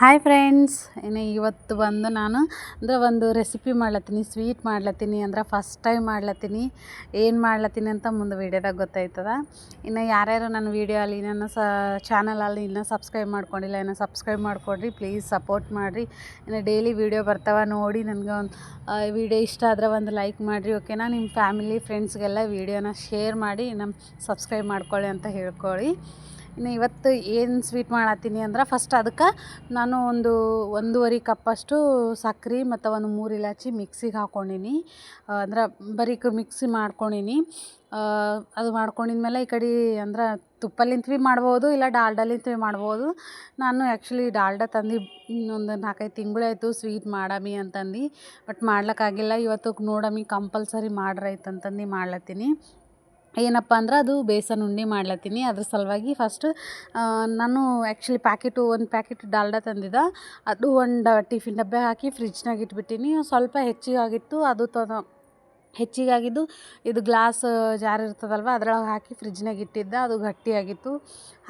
Hi friends ಇನ್ನು ಇವತ್ತು ಬಂದು ನಾನು ಅಂದರೆ ಒಂದು ರೆಸಿಪಿ ಮಾಡ್ಲತ್ತೀನಿ ಸ್ವೀಟ್ ಮಾಡ್ಲತ್ತೀನಿ, ಅಂದ್ರೆ ಫಸ್ಟ್ ಟೈಮ್ ಮಾಡ್ಲತ್ತೀನಿ. ಏನು ಮಾಡ್ಲತ್ತೀನಿ ಅಂತ ಮುಂದೆ ವೀಡಿಯೋದಾಗ ಗೊತ್ತಾಯ್ತದ. ಇನ್ನು ಯಾರ್ಯಾರು ನನ್ನ ವೀಡಿಯೋ ಅಲ್ಲಿ, ನನ್ನ ಸ ಚಾನಲಲ್ಲಿ ಇನ್ನೂ ಸಬ್ಸ್ಕ್ರೈಬ್ ಮಾಡ್ಕೊಂಡಿಲ್ಲ, ಇನ್ನೂ ಸಬ್ಸ್ಕ್ರೈಬ್ ಮಾಡ್ಕೊಡ್ರಿ ಪ್ಲೀಸ್ ಸಪೋರ್ಟ್ ಮಾಡಿರಿ. ಇನ್ನು ಡೈಲಿ ವೀಡಿಯೋ ಬರ್ತಾವ ನೋಡಿ, ನನಗೆ ಒಂದು ವೀಡಿಯೋ ಇಷ್ಟ ಆದರೆ ಒಂದು ಲೈಕ್ ಮಾಡಿರಿ ಓಕೆನಾ ನಿಮ್ಮ ಫ್ಯಾಮಿಲಿ ಫ್ರೆಂಡ್ಸ್ಗೆಲ್ಲ ವೀಡಿಯೋನ ಶೇರ್ ಮಾಡಿ ನಮ್ಮ ಸಬ್ಸ್ಕ್ರೈಬ್ ಮಾಡ್ಕೊಳ್ಳಿ ಅಂತ ಹೇಳ್ಕೊಳ್ಳಿ ಇನ್ನು ಇವತ್ತು ಏನು ಸ್ವೀಟ್ ಮಾಡತ್ತೀನಿ ಅಂದ್ರೆ ಫಸ್ಟ್ ಅದಕ್ಕೆ ನಾನು ಒಂದು ಒಂದೂವರೆ ಕಪ್ಪಷ್ಟು ಸಕ್ರೆ ಮತ್ತು ಒಂದು ಮೂರು ಇಲಾಚಿ ಮಿಕ್ಸಿಗೆ ಹಾಕ್ಕೊಂಡಿನಿ ಅಂದ್ರೆ ಬರೀಕ್ ಮಿಕ್ಸಿ ಮಾಡ್ಕೊಂಡಿನಿ. ಅದು ಮಾಡ್ಕೊಂಡಿದ್ಮೇಲೆ ಈ ಕಡೆ ಅಂದ್ರೆ ತುಪ್ಪಲಿಂತ ಭೀ ಮಾಡ್ಬೋದು ಇಲ್ಲ ಡಾಲ್ಡಲಿಂತ ಭೀ ಮಾಡ್ಬೋದು. ನಾನು ಆ್ಯಕ್ಚುಲಿ ಡಾಲ್ಡ ತಂದು ಇನ್ನೊಂದು ನಾಲ್ಕೈದು ತಿಂಗಳಾಯಿತು ಸ್ವೀಟ್ ಮಾಡಮಿ ಅಂತಂದು. ಬಟ್ ಮಾಡ್ಲಿಕ್ಕಾಗಿಲ್ಲ ಇವತ್ತು ನೋಡಮಿ ಕಂಪಲ್ಸರಿ ಮಾಡ್ರೈತಂತಂದು ಮಾಡ್ಲತ್ತೀನಿ. ಏನಪ್ಪ ಅಂದ್ರೆ ಅದು ಬೇಸನ್ ಉಂಡೆ ಮಾಡ್ಲತ್ತೀನಿ. ಅದ್ರ ಸಲುವಾಗಿ ಫಸ್ಟ್ ನಾನು ಆ್ಯಕ್ಚುಲಿ ಪ್ಯಾಕೆಟು ಒಂದು ಪ್ಯಾಕೆಟ್ ಡಾಲ್ಡ ತಂದಿದ್ದೆ. ಅದು ಒಂದು ಟಿಫಿನ್ ಡಬ್ಬೆ ಹಾಕಿ ಫ್ರಿಜ್ನಾಗ ಇಟ್ಬಿಟ್ಟೀನಿ. ಸ್ವಲ್ಪ ಹೆಚ್ಚಿಗೆ ಆಗಿತ್ತು. ಅದು ತ ಹೆಚ್ಚಿಗೆ ಆಗಿದ್ದು ಇದು ಗ್ಲಾಸ್ ಜಾರ್ ಇರ್ತದಲ್ವ, ಅದ್ರೊಳಗೆ ಹಾಕಿ ಫ್ರಿಜ್ನಾಗ ಇಟ್ಟಿದ್ದೆ. ಅದು ಗಟ್ಟಿಯಾಗಿತ್ತು.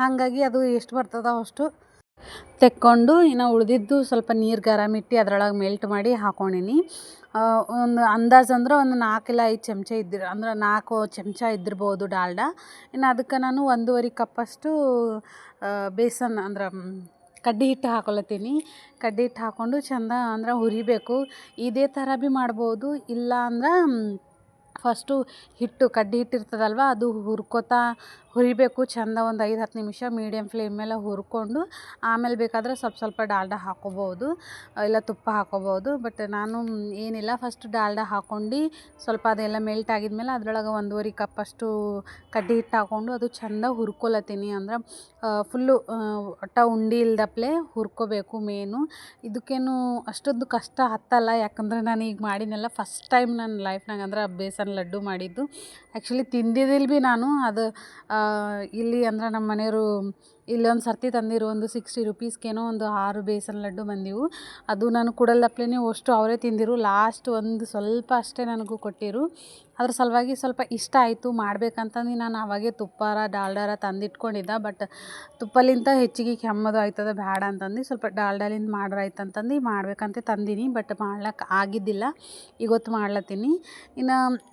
ಹಾಗಾಗಿ ಅದು ಎಷ್ಟು ಬರ್ತದೋ ಅಷ್ಟು ತೆಕ್ಕೊಂಡು ಇನ್ನು ಉಳಿದಿದ್ದು ಸ್ವಲ್ಪ ನೀರು ಗರಮ್ ಇಟ್ಟು ಅದ್ರೊಳಗೆ ಮೆಲ್ಟ್ ಮಾಡಿ ಹಾಕೊಂಡಿನಿ. ಒಂದು ಅಂದಾಜು ಅಂದ್ರೆ ಒಂದು ನಾಲ್ಕು ಇಲ್ಲ ಐದು ಚಮಚ ಇದ್ದಿರ ಅಂದ್ರೆ ನಾಲ್ಕು ಚಮಚ ಇದ್ದಿರ್ಬೋದು ಡಾಲ್ಡ. ಇನ್ನು ಅದಕ್ಕೆ ನಾನು ಒಂದೂವರೆ ಕಪ್ಪಷ್ಟು ಬೇಸನ್ ಅಂದ್ರೆ ಕಡ್ಡಿ ಹಿಟ್ಟು ಹಾಕೊಳತ್ತೀನಿ ಕಡ್ಡಿ ಹಿಟ್ಟು ಹಾಕ್ಕೊಂಡು ಚಂದ ಅಂದ್ರೆ ಹುರಿಬೇಕು. ಇದೇ ಥರ ಭೀ ಮಾಡ್ಬೋದು. ಇಲ್ಲ ಅಂದ್ರೆ ಫಸ್ಟು ಹಿಟ್ಟು ಕಡ್ಡಿ ಹಿಟ್ಟು ಇರ್ತದಲ್ವ ಅದು ಹುರ್ಕೊತಾ ಹುರಿಬೇಕು, ಚಂದ ಒಂದು ಐದು, ಹತ್ತು ನಿಮಿಷ ಮೀಡಿಯಮ್ ಫ್ಲೇಮ್ ಮೇಲೆ ಹುರ್ಕೊಂಡು, ಆಮೇಲೆ ಬೇಕಾದ್ರೆ ಸ್ವಲ್ಪ ಸ್ವಲ್ಪ ಡಾಲ್ಡ ಹಾಕ್ಕೊಬೋದು ಇಲ್ಲ ತುಪ್ಪ ಹಾಕ್ಕೊಬೋದು ಬಟ್ ನಾನು ಏನಿಲ್ಲ ಫಸ್ಟ್ ಡಾಲ್ಡ ಹಾಕ್ಕೊಂಡು ಸ್ವಲ್ಪ ಅದೆಲ್ಲ ಮೆಲ್ಟ್ ಆಗಿದ್ಮೇಲೆ ಅದರೊಳಗೆ ಒಂದೂವರೆ ಕಪ್ಪಷ್ಟು ಕಡ್ಡಿ ಹಿಟ್ಟು ಹಾಕ್ಕೊಂಡು ಅದು ಚಂದ ಹುರ್ಕೊಳತ್ತೀನಿ ಅಂದ್ರೆ ಫುಲ್ಲು ಒಟ್ಟ ಉಂಡಿ ಇಲ್ದಪ್ಲೆ ಹುರ್ಕೋಬೇಕು ಮೇನು ಇದಕ್ಕೇನು ಅಷ್ಟೊಂದು ಕಷ್ಟ ಹತ್ತಲ್ಲ, ಯಾಕಂದ್ರೆ ನಾನು ಈಗ ಮಾಡಿದ್ನೆಲ್ಲ ಫಸ್ಟ್ ಟೈಮ್ ನನ್ನ ಲೈಫ್ನಾಗ ಅಂದ್ರೆ ಬೇಸನ್ ಲಡ್ಡು ಮಾಡಿದ್ದು. ಆ್ಯಕ್ಚುಲಿ ತಿಂದಿದ್ದಿಲ್ಲ ಭೀ ನಾನು, ಅದು ಇಲ್ಲಿ ಅಂದ್ರೆ ನಮ್ಮ ಮನೆಯವರು ಇಲ್ಲೊಂದು ಸರ್ತಿ ತಂದಿರು ಒಂದು ಸಿಕ್ಸ್ಟಿ ರುಪೀಸ್ಗೇನೋ ಒಂದು ಆರು ಬೇಸನ್ ಲಡ್ಡು ಬಂದಿವು. ಅದು ನಾನು ಕುಡಲ್ದಪ್ಲೆ ಅಷ್ಟು ಅವರೇ ತಿಂದಿರು. ಲಾಸ್ಟ್ ಒಂದು ಸ್ವಲ್ಪ ಅಷ್ಟೇ ನನಗೂ ಕೊಟ್ಟಿರು. ಅದ್ರ ಸಲುವಾಗಿ ಸ್ವಲ್ಪ ಇಷ್ಟ ಆಯಿತು ಮಾಡ್ಬೇಕಂತಂದು ನಾನು ಅವಾಗೆ ತುಪ್ಪಾರ, ಡಾಲ್ಡಾರ ತಂದಿಟ್ಕೊಂಡಿದ್ದೆ. ಬಟ್ ತುಪ್ಪಲಿಂತ ಹೆಚ್ಚಿಗೆ ಕೆಮ್ಮದು ಆಯ್ತದ ಬೇಡ ಅಂತಂದು ಸ್ವಲ್ಪ ಡಾಲ್ಡಾಲಿಂದ ಮಾಡ್ರಾಯ್ತಂತಂದು ಮಾಡ್ಬೇಕಂತ ತಂದೀನಿ. ಬಟ್ ಮಾಡ್ಲಕ್ಕೆ ಆಗಿದ್ದಿಲ್ಲ. ಇವತ್ತು ಮಾಡ್ಲತ್ತೀನಿ. ಇನ್ನು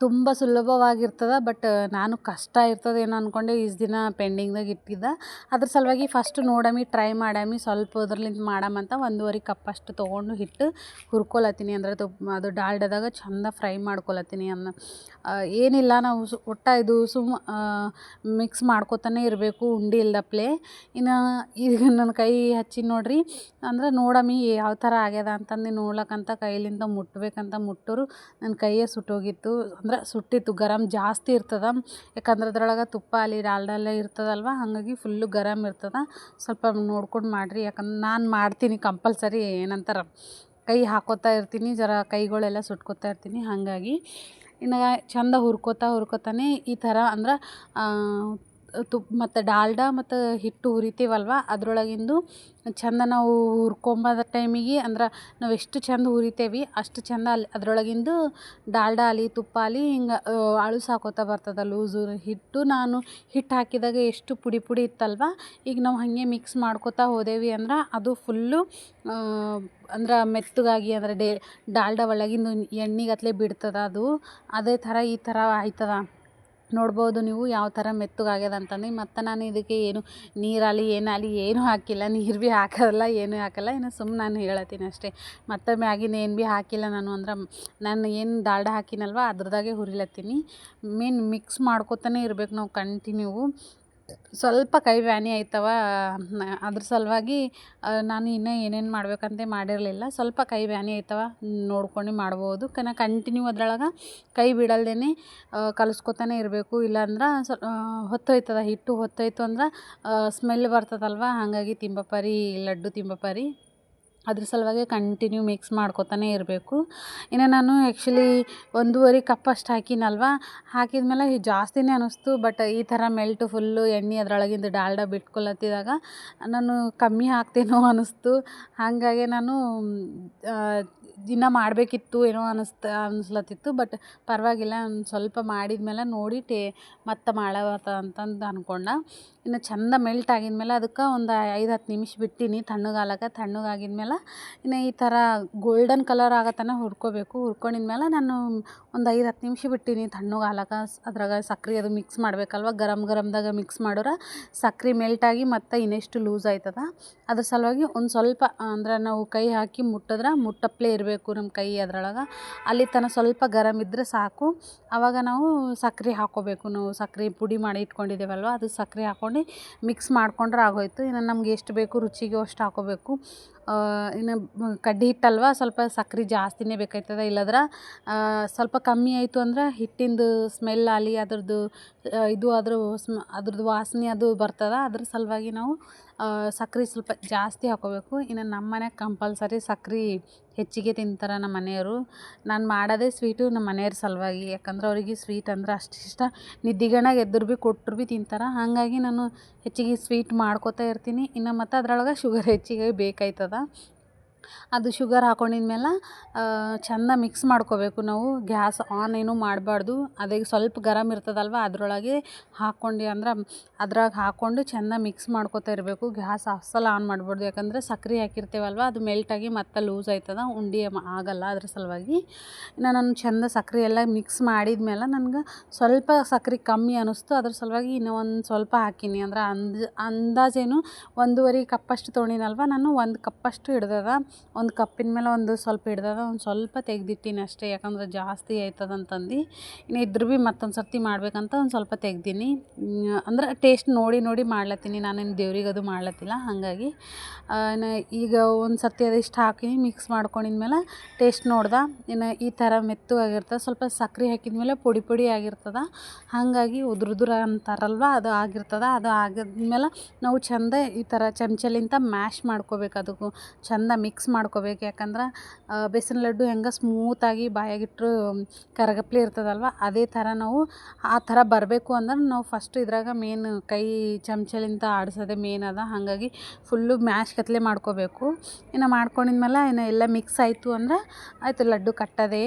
ತುಂಬ ಸುಲಭವಾಗಿರ್ತದೆ ಬಟ್ ನಾನು ಕಷ್ಟ ಇರ್ತದೇನೋ ಅಂದ್ಕೊಂಡೆ ಇಷ್ಟು ದಿನ ಪೆಂಡಿಂಗ್ದಾಗ ಇಟ್ಟಿದ್ದೆ. ಅದ್ರ ಸಲುವಾಗಿ ಫಸ್ಟ್ ನೋಡಮಿ ಟ್ರೈ ಮಾಡಮಿ, ಸ್ವಲ್ಪ ಅದ್ರಲ್ಲಿಂದ ಮಾಡಮಂತ ಒಂದೂವರೆ ಕಪ್ಪಷ್ಟು ತೊಗೊಂಡು ಹಿಟ್ಟು ಹುರ್ಕೊಳತ್ತೀನಿ ಅಂದ್ರೆ ತುಪ್ಪ ಅದು ಡಾಲ್ಡದಾಗ ಚಂದ ಫ್ರೈ ಮಾಡ್ಕೊಳತ್ತೀನಿ ಅನ್ನ. ಏನಿಲ್ಲ, ನಾವು ಸು, ಒಟ್ಟು ಇದು ಸುಮ್ ಮಿಕ್ಸ್ ಮಾಡ್ಕೊತಾನೆ ಇರಬೇಕು, ಉಂಡಿ ಇಲ್ದಪ್ಲೆ. ಇನ್ನು ಈಗ ನನ್ನ ಕೈ ಹಚ್ಚಿ ನೋಡ್ರಿ, ಅಂದ್ರೆ ನೋಡಮಿ ಯಾವ ಥರ ಆಗ್ಯದ ಅಂತಂದು ನೋಡ್ಲಕ್ಕಂತ ಕೈಲಿಂದ ಮುಟ್ಬೇಕಂತ ಮುಟ್ಟೋರು. ನನ್ನ ಕೈಯೇ ಸುಟ್ಟೋಗಿತ್ತು. ಅಂದ್ರೆ ಸುಟ್ಟಿತ್ತು ಗರಮ್ ಜಾಸ್ತಿ ಇರ್ತದೆ. ಯಾಕಂದ್ರೆ ಅದ್ರೊಳಗೆ ತುಪ್ಪ ಅಲ್ಲಿ ಡಾಲ್ಡಲ್ಲ ಇರ್ತದಲ್ವ? ಹಾಗಾಗಿ ಫುಲ್ಲು ಗರಮ್ ಇರ್ತದೆ. ಸ್ವಲ್ಪ ನೋಡ್ಕೊಂಡು ಮಾಡಿರಿ. ಯಾಕಂದ್ರೆ ನಾನು ಮಾಡ್ತೀನಿ ಕಂಪಲ್ಸರಿ ಏನಂತಾರೆ. ಕೈ ಹಾಕೋತಾ ಇರ್ತೀನಿ, ಜರ ಕೈಗಳೆಲ್ಲ ಸುಟ್ಕೋತಾ ಇರ್ತೀನಿ. ಹಾಗಾಗಿ ಇನ್ನು ಚಂದ ಹುರ್ಕೋತಾ ಹುರ್ಕೋತಾನೆ ಈ ಥರ ಅಂದ್ರೆ ತುಪ್ಪ ಮತ್ತು ಡಾಲ್ಡ ಮತ್ತು ಹಿಟ್ಟು ಹುರಿತೀವಲ್ವ ಅದರೊಳಗಿಂದು ಚಂದ ನಾವು ಹುರ್ಕೊಂಬದ ಟೈಮಿಗೆ ಅಂದ್ರೆ ನಾವು ಎಷ್ಟು ಚಂದ ಹುರಿತೇವೆ, ಅಷ್ಟು ಚಂದ ಅಲ್ಲಿ ಅದರೊಳಗಿಂದು ಡಾಲ್ಡ ಆಲಿ ತುಪ್ಪ ಅಲ್ಲಿ ಹಿಂಗೆ ಅಳು ಹಾಕೋತಾ ಬರ್ತದೆ ಲೂಸು, ಹಿಟ್ಟು ನಾನು ಹಿಟ್ಟು ಹಾಕಿದಾಗ ಎಷ್ಟು ಪುಡಿ ಪುಡಿ ಇತ್ತಲ್ವ? ಈಗ ನಾವು ಹಾಗೆ ಮಿಕ್ಸ್ ಮಾಡ್ಕೋತಾ ಹೋದೇವಿ ಅಂದ್ರೆ ಅದು ಫುಲ್ಲು ಅಂದ್ರೆ ಮೆತ್ತಗಾಗಿ ಅಂದ್ರೆ ಡೇ, ಡಾಲ್ಡ ಒಳಗಿಂದು ಎಣ್ಣೆಗತ್ಲೆ ಬಿಡ್ತದೆ ಅದು, ಅದೇ ಥರ ಈ ಥರ ಆಯ್ತದ. ನೋಡ್ಬೋದು ನೀವು ಯಾವ ಥರ ಮೆತ್ತಗಾಗ್ಯದ ಅಂತಂದು. ಮತ್ತು ನಾನು ಇದಕ್ಕೆ ಏನು ನೀರಾಗಲಿ ಏನಾಗಲಿ ಏನೂ ಹಾಕಿಲ್ಲ. ನೀರು ಭೀ ಹಾಕಲ್ಲ ಏನೂ ಹಾಕಲ್ಲ. ಇನ್ನು ಸುಮ್ಮನೆ ನಾನು ಹೇಳತ್ತೀನಿ ಅಷ್ಟೇ. ಮತ್ತು ಮ್ಯಾಗಿನ ಏನು ಭೀ ಹಾಕಿಲ್ಲ ನಾನು ಅಂದ್ರೆ, ನಾನು ಏನು ಡಾಲ್ಡ ಹಾಕಿನಲ್ವ, ಅದ್ರದಾಗೆ ಹುರಿಲತ್ತೀನಿ. ಮೇನ್ ಮಿಕ್ಸ್ ಮಾಡ್ಕೊತಾನೆ ಇರ್ಬೇಕು ನಾವು ಕಂಟಿನ್ಯೂ ಸ್ವಲ್ಪ ಕೈ ಬ್ಯಾನಿ ಆಯ್ತವ ಅದ್ರ ಸಲುವಾಗಿ ನಾನು ಇನ್ನೂ ಏನೇನು ಮಾಡ್ಬೇಕಂತ ಮಾಡಿರಲಿಲ್ಲ. ಸ್ವಲ್ಪ ಕೈ ಬ್ಯಾನಿ ಆಯ್ತವ, ನೋಡ್ಕೊಂಡು ಮಾಡ್ಬೋದು. ಕನ ಕಂಟಿನ್ಯೂ ಅದ್ರೊಳಗೆ ಕೈ ಬಿಡಲ್ದೇ ಕಲಿಸ್ಕೊತಾನೆ ಇರಬೇಕು. ಇಲ್ಲಾಂದ್ರೆ ಸ್ವಲ್ಪ ಹೊತ್ತೊಯ್ತದ, ಹಿಟ್ಟು ಹೊತ್ತೋಯ್ತು ಅಂದ್ರೆ ಸ್ಮೆಲ್ ಬರ್ತದಲ್ವ? ಹಾಗಾಗಿ ತಿಂಬಪರಿ, ಲಡ್ಡು ತಿಂಬಪರಿ. ಅದ್ರ ಸಲುವಾಗಿ ಕಂಟಿನ್ಯೂ ಮಿಕ್ಸ್ ಮಾಡ್ಕೊತಾನೆ ಇರಬೇಕು. ಇನ್ನು ನಾನು ಆ್ಯಕ್ಚುಲಿ ಒಂದೂವರೆ ಕಪ್ ಅಷ್ಟು ಹಾಕಿನಲ್ವ? ಹಾಕಿದ್ಮೇಲೆ ಜಾಸ್ತಿನೇ ಅನ್ನಿಸ್ತು ಬಟ್ ಈ ಥರ ಮೆಲ್ಟ್ ಫುಲ್ಲು ಎಣ್ಣೆ ಅದರೊಳಗಿಂದ ಡಾಲ್ಡ ಬಿಟ್ಕೊಳತ್ತಿದಾಗ ನಾನು ಕಮ್ಮಿ ಹಾಕ್ತೇನೋ ಅನ್ನಿಸ್ತು ಹಾಗಾಗಿ ನಾನು ದಿನ ಮಾಡಬೇಕಿತ್ತು ಏನೋ ಅನಿಸ್ತ, ಅನಿಸ್ಲತ್ತಿತ್ತು ಬಟ್ ಪರವಾಗಿಲ್ಲ, ಒಂದು ಸ್ವಲ್ಪ ಮಾಡಿದ್ಮೇಲೆ ನೋಡಿ ಟೇ, ಮತ್ತೆ ಮಾಡವತ್ತ ಅಂತಂದು ಅಂದ್ಕೊಂಡ ಇನ್ನು ಚಂದ ಮೆಲ್ಟ್ ಆಗಿದ್ಮೇಲೆ ಅದಕ್ಕೆ ಒಂದು ಐದು ಹತ್ತು ನಿಮಿಷ ಬಿಟ್ಟೀನಿ ತಣ್ಣಗಾಲಕ್ಕೆ ತಣ್ಣಗಾಗಿದ್ಮೇಲೆ ಇನ್ನು ಈ ಥರ ಗೋಲ್ಡನ್ ಕಲರ್ ಆಗತ್ತಾನೆ ತನಕ ಹುರ್ಕೋಬೇಕು. ಹುರ್ಕೊಂಡಿದ್ಮೇಲೆ ನಾನು ಒಂದು ಐದು ಹತ್ತು ನಿಮಿಷ ಬಿಟ್ಟೀನಿ ತಣ್ಣಗಾಲಕ್ಕೆ ಅದ್ರಾಗ ಸಕ್ಕರೆ ಅದು ಮಿಕ್ಸ್ ಮಾಡಬೇಕಲ್ವ? ಗರಮ್ ಗರಮ್ದಾಗ ಮಿಕ್ಸ್ ಮಾಡೋರ. ಸಕ್ರೆ ಮೆಲ್ಟಾಗಿ ಮತ್ತು ಇನ್ನೆಷ್ಟು ಲೂಸ್ ಆಯ್ತದ? ಅದ್ರ ಸಲುವಾಗಿ ಒಂದು ಸ್ವಲ್ಪ, ಅಂದ್ರೆ ನಾವು ಕೈ ಹಾಕಿ ಮುಟ್ಟಿದ್ರೆ, ಮುಟ್ಟಪ್ಲೇ ಇರಬೇಕು. ನಮ್ಮ ಕೈ ಅದ್ರೊಳಗೆ. ಅಲ್ಲಿ ತನಕ ಸ್ವಲ್ಪ ಗರಮ್ ಇದ್ದರೆ ಸಾಕು. ಆವಾಗ ನಾವು ಸಕ್ರೆ ಹಾಕ್ಕೋಬೇಕು ನಾವು ಸಕ್ರೆ ಪುಡಿ ಮಾಡಿ ಇಟ್ಕೊಂಡಿದ್ದೇವಲ್ವ, ಅದು ಸಕ್ರೆ ಹಾಕ್ಕೊಂಡು ಮಿಕ್ಸ್ ಮಾಡಿಕೊಂಡ್ರೆ ಆಗೋಯ್ತು. ಇನ್ನು ನಮ್ಗೆ ಎಷ್ಟು ಬೇಕು ರುಚಿಗೆ ಅಷ್ಟು ಹಾಕ್ಕೋಬೇಕು ಇನ್ನು ಕಡ್ಡಿ ಹಿಟ್ಟಲ್ವ, ಸ್ವಲ್ಪ ಸಕ್ರೆ ಜಾಸ್ತಿನೇ ಬೇಕಾಯ್ತದ. ಇಲ್ಲದ್ರೆ ಸ್ವಲ್ಪ ಕಮ್ಮಿ ಆಯಿತು ಅಂದ್ರೆ ಹಿಟ್ಟಿಂದು ಸ್ಮೆಲ್ ಆಗಲಿ ಅದ್ರದ್ದು ಇದು ಅದ್ರ ಸ್ಮ ಅದ್ರದ್ದು ವಾಸನೆ ಅದು ಬರ್ತದೆ. ಅದ್ರ ಸಲುವಾಗಿ ನಾವು ಸಕ್ರೆ ಸ್ವಲ್ಪ ಜಾಸ್ತಿ ಹಾಕ್ಕೋಬೇಕು ಇನ್ನು ನಮ್ಮ ಮನ್ಯಾಗ ಕಂಪಲ್ಸರಿ ಸಕ್ರೆ ಹೆಚ್ಚಿಗೆ ತಿಂತಾರೆ ನಮ್ಮ ಮನೆಯವರು. ನಾನು ಮಾಡೋದೇ ಸ್ವೀಟು ನಮ್ಮ ಮನೆಯವ್ರ ಸಲುವಾಗಿ. ಯಾಕಂದ್ರೆ ಅವರಿಗೆ ಸ್ವೀಟ್ ಅಂದ್ರೆ ಅಷ್ಟು ಇಷ್ಟ. ನಿದ್ದಿಗಣಾಗ ಎದ್ರು ಭೀ ಕೊಟ್ರು ಭೀ ತಿಂತಾರೆ. ಹಾಗಾಗಿ ನಾನು ಹೆಚ್ಚಿಗೆ ಸ್ವೀಟ್ ಮಾಡ್ಕೋತಾ ಇರ್ತೀನಿ. ಇನ್ನು ಮತ್ತು ಅದ್ರೊಳಗೆ ಶುಗರ್ ಹೆಚ್ಚಿಗೆ ಬೇಕಾಯ್ತದ. ಅದು ಶುಗರ್ ಹಾಕೊಂಡಿದ್ಮೇಲೆ ಚೆಂದ ಮಿಕ್ಸ್ ಮಾಡ್ಕೋಬೇಕು ನಾವು. ಗ್ಯಾಸ್ ಆನ್ ಏನು ಮಾಡಬಾರ್ದು. ಅದೇ ಸ್ವಲ್ಪ ಗರಮ್ ಇರ್ತದಲ್ವ, ಅದರೊಳಗೆ ಹಾಕ್ಕೊಂಡು ಅಂದ್ರೆ ಅದ್ರಾಗ ಹಾಕ್ಕೊಂಡು ಚೆಂದ ಮಿಕ್ಸ್ ಮಾಡ್ಕೋತಾ ಇರಬೇಕು. ಗ್ಯಾಸ್ ಅಸಲು ಆನ್ ಮಾಡಬಾರ್ದು. ಯಾಕಂದ್ರೆ ಸಕ್ರೆ ಹಾಕಿರ್ತೀವಲ್ವ, ಅದು ಮೆಲ್ಟಾಗಿ ಮತ್ತೆ ಲೂಸ್ ಆಯ್ತದ, ಉಂಡೆ ಆಗಲ್ಲ ಅದ್ರ ಸಲುವಾಗಿ. ಇನ್ನು ನಾನು ಚೆಂದ ಸಕ್ರೆ ಎಲ್ಲ ಮಿಕ್ಸ್ ಮಾಡಿದ್ಮೇಲೆ ನನಗೆ ಸ್ವಲ್ಪ ಸಕ್ರೆ ಕಮ್ಮಿ ಅನ್ನಿಸ್ತು ಅದ್ರ ಸಲುವಾಗಿ ಇನ್ನೂ ಒಂದು ಸ್ವಲ್ಪ ಹಾಕೀನಿ. ಅಂದ್ರೆ ಅಂದ, ಅಂದಾಜೇನು ಒಂದೂವರೆ ಕಪ್ಪಷ್ಟು ತೊಗೊಂಡಿನಲ್ವ ನಾನು ಒಂದು ಕಪ್ಪಷ್ಟು ಹಿಡ್ದದ. ಒಂದು ಕಪ್ಪಿನ ಮೇಲೆ ಒಂದು ಸ್ವಲ್ಪ ಹಿಡ್ದದ ಒಂದು ಸ್ವಲ್ಪ ತೆಗ್ದಿಟ್ಟೀನಿ ಅಷ್ಟೇ, ಯಾಕಂದ್ರೆ ಜಾಸ್ತಿ ಆಯ್ತದಂತಂದು. ಇನ್ನು ಇದ್ರೂ ಭೀ ಮತ್ತೊಂದು ಸರ್ತಿ ಮಾಡ್ಬೇಕಂತ ಒಂದು ಸ್ವಲ್ಪ ತೆಗ್ದೀನಿ. ಅಂದ್ರೆ ಟೇಸ್ಟ್ ನೋಡಿ ನೋಡಿ ಮಾಡ್ಲತ್ತೀನಿ. ನಾನೇನು ದೇವ್ರಿಗೆ ಅದು ಮಾಡ್ಲತ್ತಿಲ್ಲ, ಹಾಗಾಗಿ. ಈಗ ಒಂದು ಸರ್ತಿ ಅದಿಷ್ಟು ಹಾಕಿ ಮಿಕ್ಸ್ ಮಾಡ್ಕೊಂಡಿದ್ಮೇಲೆ ಟೇಸ್ಟ್ ನೋಡ್ದೆ. ಇನ್ನು ಈ ಥರ ಮೆತ್ತಗಾಗಿರ್ತದೆ ಸ್ವಲ್ಪ ಸಕ್ಕರೆ ಹಾಕಿದ್ಮೇಲೆ ಪುಡಿ ಪುಡಿ ಆಗಿರ್ತದೆ. ಹಾಗಾಗಿ ಉದುರುದುರ ಉದುರು ಅಂತಾರಲ್ವ, ಅದು ಆಗಿರ್ತದೆ. ಅದು ಆಗಿದ್ಮೇಲೆ ನಾವು ಚಂದ ಈ ಥರ ಚಮಚಲಿಂತ ಮ್ಯಾಶ್ ಮಾಡ್ಕೋಬೇಕು ಅದಕ್ಕೂ. ಚಂದ ಮಿಕ್ಸ್ ಮಾಡ್ಕೋಬೇಕು. ಯಾಕಂದ್ರೆ ಬೇಸನ್ ಲಡ್ಡು ಹೆಂಗೆ ಸ್ಮೂತಾಗಿ ಬಾಯಾಗಿಟ್ಟರು ಕರಗಪ್ಲೆ ಇರ್ತದಲ್ವ? ಅದೇ ಥರ ನಾವು ಆ ಥರ ಬರಬೇಕು ಅಂದ್ರೆ ನಾವು ಫಸ್ಟ್ ಇದ್ರಾಗ ಮೇನ್ ಕೈ ಚಮಚಲಿಂದ ಆಡಿಸೋದೇ ಮೇನ್ ಅದ. ಹಾಗಾಗಿ ಫುಲ್ಲು ಮ್ಯಾಶ್ ಕತ್ಲೆ ಮಾಡ್ಕೋಬೇಕು. ಇನ್ನು ಮಾಡ್ಕೊಂಡಿದ್ಮೇಲೆ ಇನ್ನು ಎಲ್ಲ ಮಿಕ್ಸ್ ಆಯಿತು ಅಂದ್ರೆ ಆಯಿತು, ಲಡ್ಡು ಕಟ್ಟೋದೇ.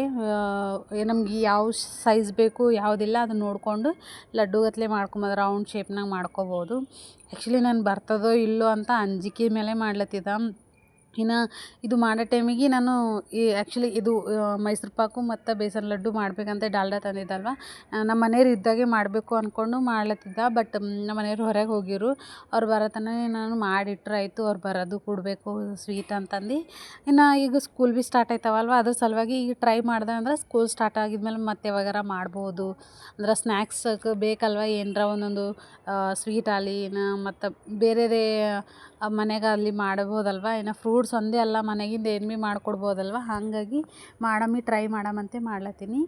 ನಮ್ಗೆ ಯಾವ ಸೈಜ್ ಬೇಕು, ಯಾವುದಿಲ್ಲ ಅದನ್ನ ನೋಡಿಕೊಂಡು ಲಡ್ಡು ಗತ್ಲೆ ಮಾಡ್ಕೊಂಬೋದು ರೌಂಡ್ ಶೇಪ್ನಾಗ ಮಾಡ್ಕೋಬೋದು. ಆ್ಯಕ್ಚುಲಿ ನಾನು ಬರ್ತದೋ ಇಲ್ಲೋ ಅಂತ ಅಂಜಿಕೆ ಮೇಲೆ ಮಾಡ್ಲತ್ತಿದ್ದೆ ಇನ್ನು ಇದು ಮಾಡೋ ಟೈಮಿಗೆ ನಾನು ಈ ಆ್ಯಕ್ಚುಲಿ ಇದು ಮೈಸೂರು ಪಾಕು ಮತ್ತು ಬೇಸನ್ ಲಡ್ಡು ಮಾಡಬೇಕಂತ ಡಾಲ್ಡ ತಂದಿದ್ದಲ್ವ? ನಮ್ಮ ಮನೆಯವ್ರು ಇದ್ದಾಗೆ ಮಾಡಬೇಕು ಅಂದ್ಕೊಂಡು ಮಾಡ್ಲತ್ತಿದ್ದ ಬಟ್ ನಮ್ಮ ಮನೆಯವ್ರು ಹೊರಗೆ ಹೋಗಿರು. ಅವ್ರು ಬರೋತನಕ ನಾನು ಮಾಡಿಟ್ರೆ, ಆಯಿತು, ಅವ್ರು ಬರೋದು, ಕೊಡಬೇಕು ಸ್ವೀಟ್ ಅಂತಂದು. ಇನ್ನು ಈಗ ಸ್ಕೂಲ್ ಭೀ ಸ್ಟಾರ್ಟ್ ಆಯ್ತವಲ್ವ? ಅದ್ರ ಸಲುವಾಗಿ ಈಗ ಟ್ರೈ ಮಾಡ್ದೆ ಅಂದ್ರೆ ಸ್ಕೂಲ್ ಸ್ಟಾರ್ಟ್ ಆಗಿದ್ಮೇಲೆ ಮತ್ತೆ ಯಾವಾಗಾರ ಮಾಡ್ಬೋದು. ಅಂದ್ರೆ ಸ್ನ್ಯಾಕ್ಸಕ್ಕೆ ಬೇಕಲ್ವ? ಏನರ ಒಂದೊಂದು ಸ್ವೀಟ್ ಆಗಲಿ ಮತ್ತು ಬೇರೆದೇ ಮನೆಗಾಗಲಿ ಮಾಡ್ಬೋದಲ್ವ? ಇನ್ನು ಫ್ರೂಟ್ಸ್ ಒಂದೇ ಅಲ್ಲ, ಮನೆಗಿಂದ ಏನು ಭೀ ಮಾಡ್ಕೊಡ್ಬೋದಲ್ವ? ಹಾಗಾಗಿ ಮಾಡಮ್ಮಿ ಟ್ರೈ ಮಾಡಮಂತೆ ಮಾಡ್ಲತ್ತೀನಿ.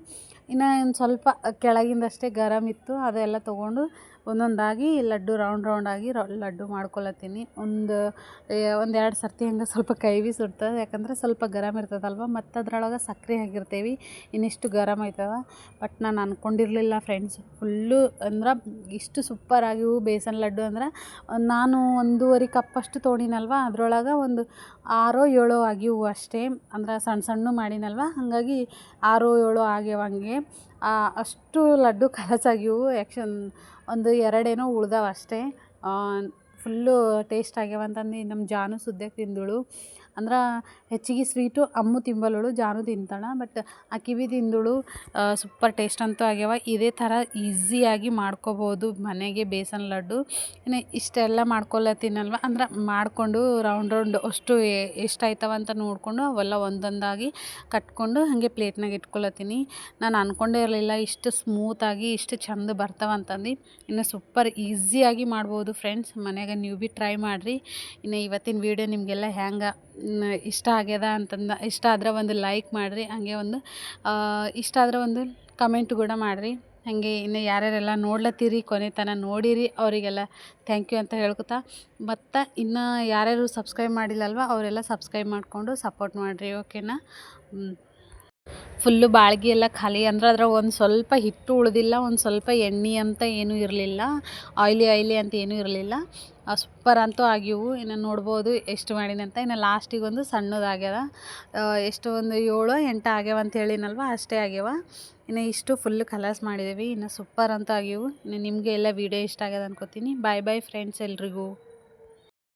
ಇನ್ನು ಒಂದು ಸ್ವಲ್ಪ ಕೆಳಗಿಂದಷ್ಟೇ ಗರಮ್ ಇತ್ತು, ಅದೆಲ್ಲ ತೊಗೊಂಡು ಒಂದೊಂದಾಗಿ ಲಡ್ಡು ರೌಂಡ್ ರೌಂಡಾಗಿ ಲಡ್ಡು ಮಾಡ್ಕೊಳತ್ತೀನಿ. ಒಂದು ಒಂದು ಎರಡು ಸರ್ತಿ ಹಂಗೆ ಸ್ವಲ್ಪ ಕೈ ಬಿ ಸುಡ್ತದೆ ಯಾಕಂದ್ರೆ ಸ್ವಲ್ಪ ಗರಮ್ ಇರ್ತದಲ್ವ? ಮತ್ತು ಅದರೊಳಗೆ ಸಕ್ರೆ ಹಾಕಿರ್ತೀವಿ. ಇನ್ನಿಷ್ಟು ಗರಮ್ ಆಯ್ತದ ಬಟ್ ನಾನು ಅಂದ್ಕೊಂಡಿರಲಿಲ್ಲ ಫ್ರೆಂಡ್ಸ್ ಫುಲ್ಲು ಅಂದ್ರೆ ಇಷ್ಟು ಸೂಪರ್ ಆಗಿವು ಬೇಸನ್ ಲಡ್ಡು ಅಂದ್ರೆ ನಾನು ಒಂದೂವರೆ ಕಪ್ಪಷ್ಟು ತೊಗೊಂಡಿನಲ್ವ ಅದರೊಳಗೆ ಒಂದು ಆರೋ ಏಳೋ ಆಗಿವು ಅಷ್ಟೇ. ಅಂದ್ರೆ ಸಣ್ಣ ಸಣ್ಣ ಮಾಡಿನಲ್ವ? ಹಾಗಾಗಿ ಆರೋ ಏಳು ಆಗ್ಯಾವ ಹಂಗೆ. ಅಷ್ಟು ಲಡ್ಡು ಖಲಾಸಾಗಿವು ಯಾಕ್ಷನ್ ಒಂದು ಎರಡೇನೋ ಉಳ್ದಾವ ಅಷ್ಟೇ. ಫುಲ್ಲು ಟೇಸ್ಟ್ ಆಗ್ಯಾವ ಅಂತಂದು ನಮ್ಮ ಜಾನು ಸುದ್ಯಕ್ಕೆ ತಿಂದಳು. ಅಂದ್ರೆ ಹೆಚ್ಚಿಗೆ ಸ್ವೀಟು ಅಮ್ಮು ತಿಂಬಲ್ಲಳು, ಜಾನು ತಿಂತಾಳೆ. ಬಟ್ ಆ ಕಿವಿ ತಿಂದಳು ಸೂಪರ್ ಟೇಸ್ಟ್ ಅಂತೂ ಆಗ್ಯಾವ. ಇದೇ ಥರ ಈಸಿಯಾಗಿ ಮಾಡ್ಕೋಬೋದು ಮನೆಗೆ ಬೇಸನ್ ಲಡ್ಡು. ಇನ್ನು ಇಷ್ಟೆಲ್ಲ ಮಾಡ್ಕೊಳತ್ತೀನಲ್ವ ಅಂದ್ರೆ ಮಾಡಿಕೊಂಡು ರೌಂಡ್ ರೌಂಡ್ ಅಷ್ಟು ಎಷ್ಟಾಯ್ತವ ಅಂತ ನೋಡಿಕೊಂಡು ಅವೆಲ್ಲ ಒಂದೊಂದಾಗಿ ಕಟ್ಕೊಂಡು ಹಾಗೆ ಪ್ಲೇಟ್ನಾಗ ಇಟ್ಕೊಳತ್ತೀನಿ. ನಾನು ಅಂದ್ಕೊಂಡೇ ಇರಲಿಲ್ಲ ಇಷ್ಟು ಸ್ಮೂತಾಗಿ ಇಷ್ಟು ಚಂದ ಬರ್ತಾವ ಅಂತಂದು. ಇನ್ನು ಸೂಪರ್ ಈಸಿಯಾಗಿ ಮಾಡ್ಬೋದು ಫ್ರೆಂಡ್ಸ್ ಮನ್ಯಾಗ ನೀವು ಭೀ ಟ್ರೈ ಮಾಡಿರಿ. ಇನ್ನು ಇವತ್ತಿನ ವೀಡಿಯೋ ನಿಮಗೆಲ್ಲ ಹ್ಯಾಂಗೆ ಇಷ್ಟ ಆಗ್ಯದ ಅಂತಂದು, ಇಷ್ಟ ಆದ್ರೆ ಒಂದು ಲೈಕ್ ಮಾಡಿರಿ, ಹಾಗೆ ಒಂದು ಇಷ್ಟ ಆದ್ರೆ ಒಂದು ಕಮೆಂಟ್ ಕೂಡ ಮಾಡಿರಿ. ಹಾಗೆ ಇನ್ನು ಯಾರ್ಯಾರೆಲ್ಲ ನೋಡ್ಲತ್ತೀರಿ, ಕೊನೆ ತನಕ ನೋಡಿರಿ, ಅವರಿಗೆಲ್ಲ ಥ್ಯಾಂಕ್ ಯು ಅಂತ ಹೇಳ್ಕೊತಾ. ಮತ್ತು ಇನ್ನು ಯಾರ್ಯಾರು ಸಬ್ಸ್ಕ್ರೈಬ್ ಮಾಡಿಲ್ಲಲ್ವ, ಅವರೆಲ್ಲ ಸಬ್ಸ್ಕ್ರೈಬ್ ಮಾಡಿಕೊಂಡು ಸಪೋರ್ಟ್ ಮಾಡಿರಿ ಓಕೆನಾ ಫುಲ್ಲು ಬಾಳ್ಗಿ ಎಲ್ಲ ಖಾಲಿ ಅಂದ್ರೆ ಅದ್ರಾಗ ಒಂದು ಸ್ವಲ್ಪ ಹಿಟ್ಟು ಉಳಿದಿಲ್ಲ, ಒಂದು ಸ್ವಲ್ಪ ಎಣ್ಣೆ ಅಂತ ಏನೂ ಇರಲಿಲ್ಲ ಆಯ್ಲಿ ಆಯ್ಲಿ ಅಂತ ಏನೂ ಇರಲಿಲ್ಲ. ಸೂಪರ್ ಅಂತೂ ಆಗಿವು ಇನ್ನು ನೋಡ್ಬೋದು ಎಷ್ಟು ಮಾಡೀನಿ ಅಂತ. ಇನ್ನು ಲಾಸ್ಟಿಗೆ ಒಂದು ಸಣ್ಣದಾಗ್ಯದ ಎಷ್ಟು ಒಂದು ಏಳು ಎಂಟು ಆಗ್ಯಾವ ಅಂತ ಹೇಳಿನಲ್ವ, ಅಷ್ಟೇ ಆಗ್ಯಾವ. ಇನ್ನು ಇಷ್ಟು ಫುಲ್ ಕಲರ್ಸ್ ಮಾಡಿದ್ದೀವಿ ಇನ್ನು ಸೂಪರ್ ಅಂತೂ ಆಗಿವು ಇನ್ನು ನಿಮಗೆ ಎಲ್ಲ ವೀಡಿಯೋ ಇಷ್ಟ ಆಗ್ಯದ ಅನ್ಕೋತೀನಿ. ಬಾಯ್ ಬಾಯ್ ಫ್ರೆಂಡ್ಸ್ ಎಲ್ರಿಗೂ.